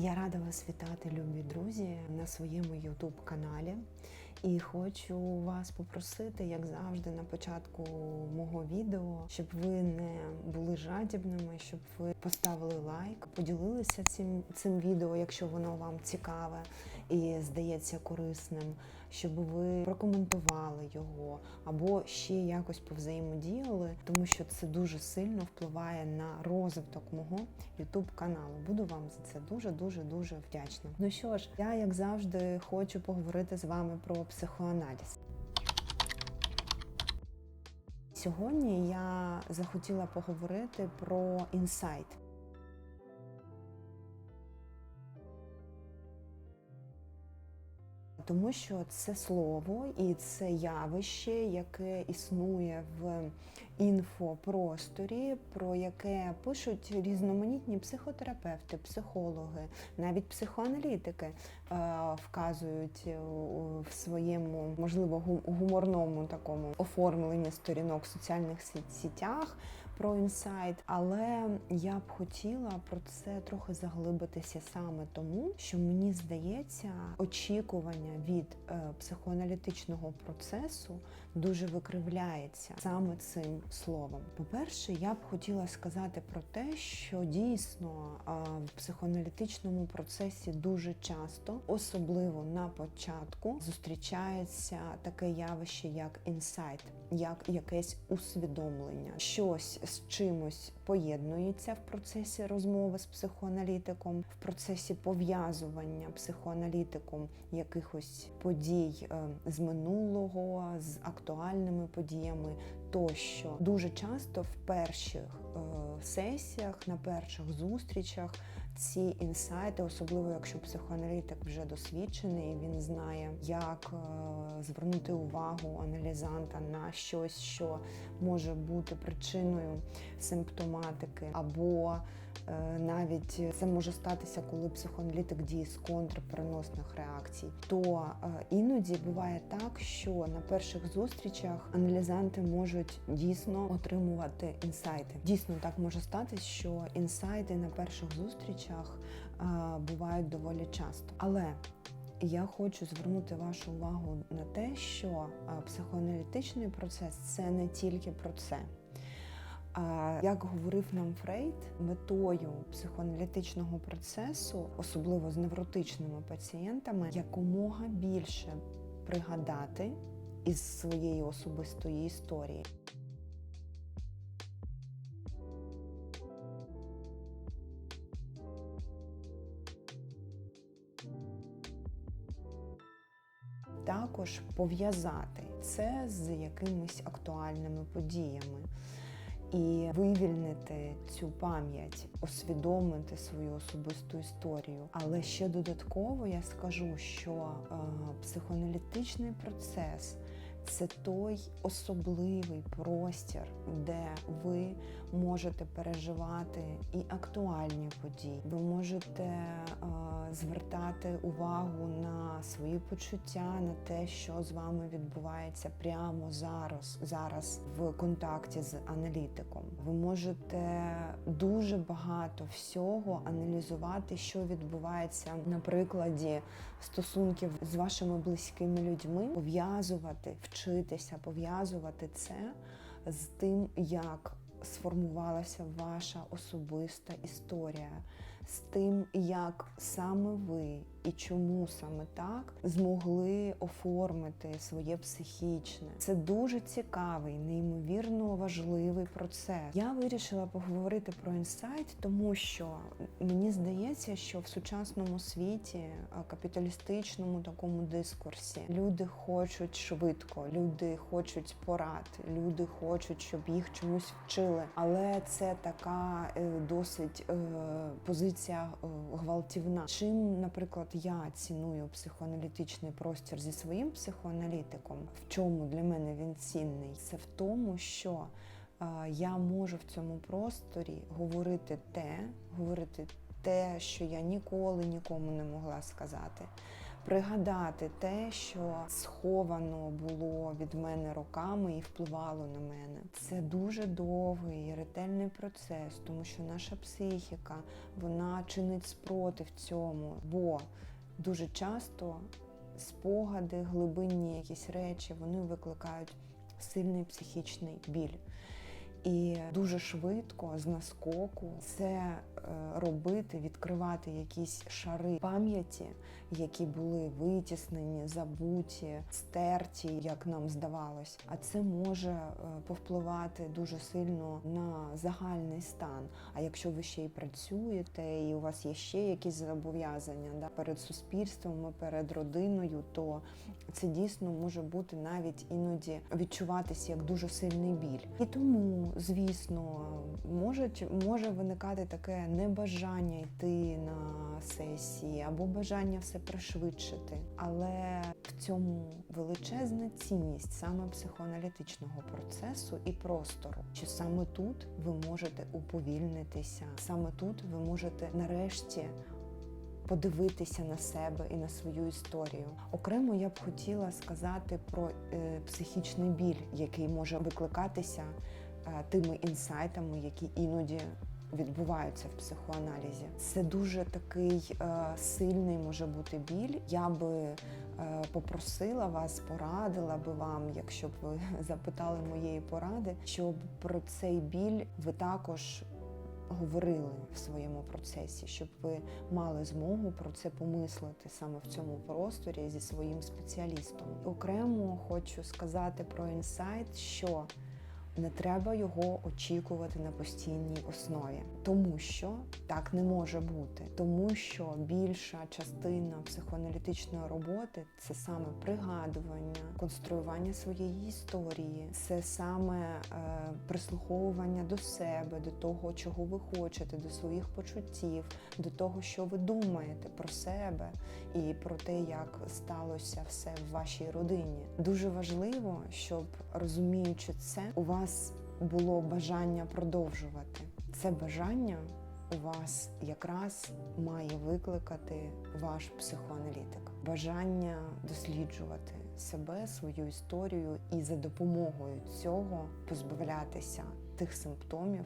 Я рада вас вітати, любі друзі, на своєму youtube каналі. І хочу вас попросити, як завжди, на початку мого відео, щоб ви не були жадібними, щоб ви поставили лайк, поділилися цим, цим відео, якщо воно вам цікаве і здається корисним, щоб ви прокоментували його або ще якось повзаємодіяли, тому що це дуже сильно впливає на розвиток мого youtube каналу. Буду вам за це дуже дуже дуже вдячна. Ну що ж, я як завжди хочу поговорити з вами про психоаналіз. Сьогодні я захотіла поговорити про інсайт. Тому що це слово і це явище, яке існує в інфопросторі, про яке пишуть різноманітні психотерапевти, психологи, навіть психоаналітики е, вказують в своєму, можливо, гу- гуморному такому оформленні сторінок в соціальних сітях про інсайт, але я б хотіла про це трохи заглибитися саме тому, що мені здається, очікування від е, психоаналітичного процесу дуже викривляється саме цим словом. По-перше, я б хотіла сказати про те, що дійсно в психоаналітичному процесі дуже часто, особливо на початку, зустрічається таке явище, як інсайт, як якесь усвідомлення, щось з чимось поєднується в процесі розмови з психоаналітиком, в процесі пов'язування психоаналітиком якихось подій е, з минулого, з актуальними подіями тощо. Дуже часто в перших е, сесіях, на перших зустрічах ці інсайти, особливо якщо психоаналітик вже досвідчений, він знає, як е, звернути увагу аналізанта на щось, що може бути причиною симптоматики, або навіть це може статися, коли психоаналітик діє з контрпереносних реакцій. То е, іноді буває так, що на перших зустрічах аналізанти можуть дійсно отримувати інсайти. Дійсно, так може статись, що інсайти на перших зустрічах е, бувають доволі часто. Але я хочу звернути вашу увагу на те, що е, психоаналітичний процес це не тільки про це. А, Як говорив нам Фрейд, метою психоаналітичного процесу, особливо з невротичними пацієнтами, якомога більше пригадати із своєї особистої історії. Також пов'язати це з якимись актуальними подіями і вивільнити цю пам'ять, усвідомити свою особисту історію. Але ще додатково я скажу, що е, психоаналітичний процес це той особливий простір, де ви можете переживати і актуальні події. Ви можете е, звертати увагу на свої почуття, на те, що з вами відбувається прямо зараз, зараз в контакті з аналітиком. Ви можете дуже багато всього аналізувати, що відбувається на прикладі стосунків з вашими близькими людьми, пов'язувати, вчитися пов'язувати це з тим, як сформувалася ваша особиста історія, з тим, як саме ви і чому саме так змогли оформити своє психічне. Це дуже цікавий, неймовірно важливий процес. Я вирішила поговорити про інсайт, тому що мені здається, що в сучасному світі, капіталістичному такому дискурсі, люди хочуть швидко, люди хочуть порад, люди хочуть, щоб їх чомусь вчили. Але це така е, досить е, позиція е, гвалтівна. Чим, наприклад, я ціную психоаналітичний простір зі своїм психоаналітиком, в чому для мене він цінний, це в тому, що е, я можу в цьому просторі говорити те, говорити те, що я ніколи нікому не могла сказати. Пригадати те, що сховано було від мене роками і впливало на мене. Це дуже довгий і ретельний процес, тому що наша психіка вона чинить спротив цьому, бо дуже часто спогади, глибинні якісь речі, вони викликають сильний психічний біль. І дуже швидко з наскоку це е, робити, відкривати якісь шари пам'яті, які були витіснені, забуті, стерті, як нам здавалось. А це може е, повпливати дуже сильно на загальний стан. А якщо ви ще й працюєте, і у вас є ще якісь зобов'язання да, перед суспільством, перед родиною, то це дійсно може бути навіть іноді відчуватися як дуже сильний біль. І тому, звісно, можуть, може виникати таке небажання йти на сесії або бажання все пришвидшити. Але в цьому величезна цінність саме психоаналітичного процесу і простору. Що саме тут ви можете уповільнитися, саме тут ви можете нарешті подивитися на себе і на свою історію. Окремо я б хотіла сказати про е, психічний біль, який може викликатися тими інсайтами, які іноді. Відбуваються в психоаналізі. Це дуже такий е, сильний може бути біль. Я би е, попросила вас, порадила би вам, якщо б ви запитали моєї поради, щоб про цей біль ви також говорили в своєму процесі, щоб ви мали змогу про це помислити саме в цьому просторі зі своїм спеціалістом. Окремо хочу сказати про інсайт, що не треба його очікувати на постійній основі, тому що так не може бути, тому що більша частина психоаналітичної роботи це саме пригадування, конструювання своєї історії, це саме е, прислуховування до себе, до того, чого ви хочете, до своїх почуттів, до того, що ви думаєте про себе і про те, як сталося все в вашій родині. Дуже важливо, щоб розуміючи це, у вас було бажання продовжувати. Це бажання у вас якраз має викликати ваш психоаналітик. Бажання досліджувати себе, свою історію і за допомогою цього позбавлятися тих симптомів.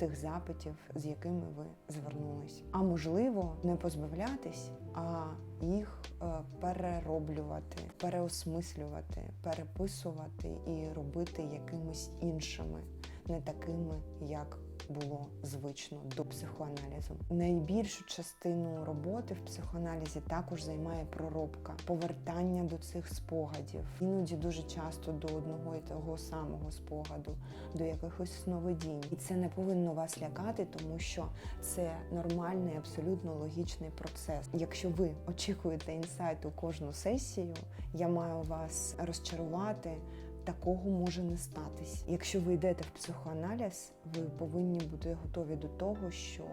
Тих запитів, з якими ви звернулись, а можливо, не позбавлятись, а їх е, перероблювати, переосмислювати, переписувати і робити якимись іншими, не такими, як було звично до психоаналізу. Найбільшу частину роботи в психоаналізі також займає проробка, повертання до цих спогадів. Іноді дуже часто до одного і того самого спогаду, до якихось сновидінь. І це не повинно вас лякати, тому що це нормальний, абсолютно логічний процес. Якщо ви очікуєте інсайту кожну сесію, я маю вас розчарувати такого може не статись. Якщо ви йдете в психоаналіз, ви повинні бути готові до того, що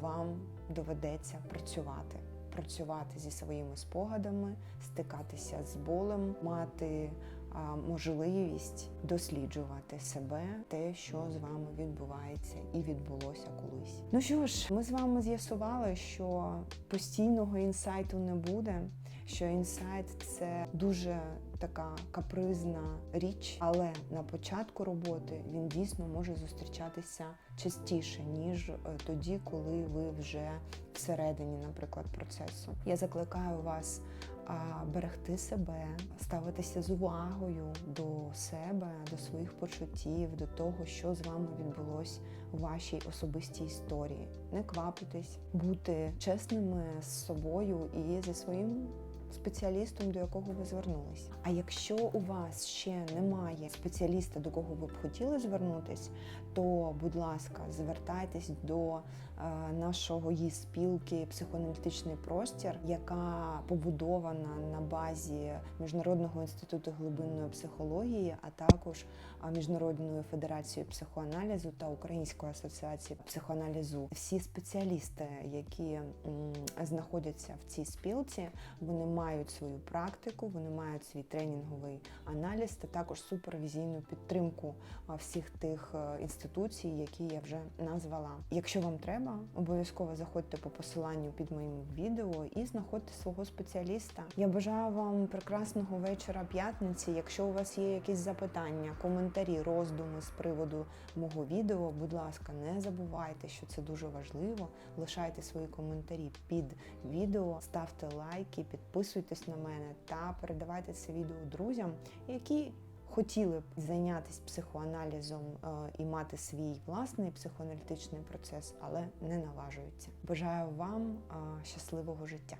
вам доведеться працювати. Працювати зі своїми спогадами, стикатися з болем, мати а, можливість досліджувати себе, те, що з вами відбувається і відбулося колись. Ну що ж, ми з вами з'ясували, що постійного інсайту не буде. Що інсайт це дуже така капризна річ, але на початку роботи він дійсно може зустрічатися частіше, ніж тоді, коли ви вже всередині, наприклад, процесу. Я закликаю вас берегти себе, ставитися з увагою до себе, до своїх почуттів, до того, що з вами відбулось у вашій особистій історії. Не квапитись, бути чесними з собою і зі своїм спеціалістом, до якого ви звернулись. А якщо у вас ще немає спеціаліста, до кого ви б хотіли звернутись, то, будь ласка, звертайтесь до е, нашого її спілки психоаналітичний простір, яка побудована на базі Міжнародного інституту глибинної психології, а також Міжнародної федерації психоаналізу та Української асоціації психоаналізу. Всі спеціалісти, які знаходяться в цій спілці, вони мають свою практику, вони мають свій тренінговий аналіз та також супервізійну підтримку всіх тих інституцій, які я вже назвала. Якщо вам треба, треба, обов'язково заходьте по посиланню під моїм відео і знаходьте свого спеціаліста. Я бажаю вам прекрасного вечора п'ятниці. Якщо у вас є якісь запитання, коментарі, роздуми з приводу мого відео, будь ласка, не забувайте, що це дуже важливо. Лишайте свої коментарі під відео, ставте лайки, підписуйтесь на мене та передавайте це відео друзям, які хотіли б зайнятися психоаналізом е, і мати свій власний психоаналітичний процес, але не наважуються. Бажаю вам е, щасливого життя.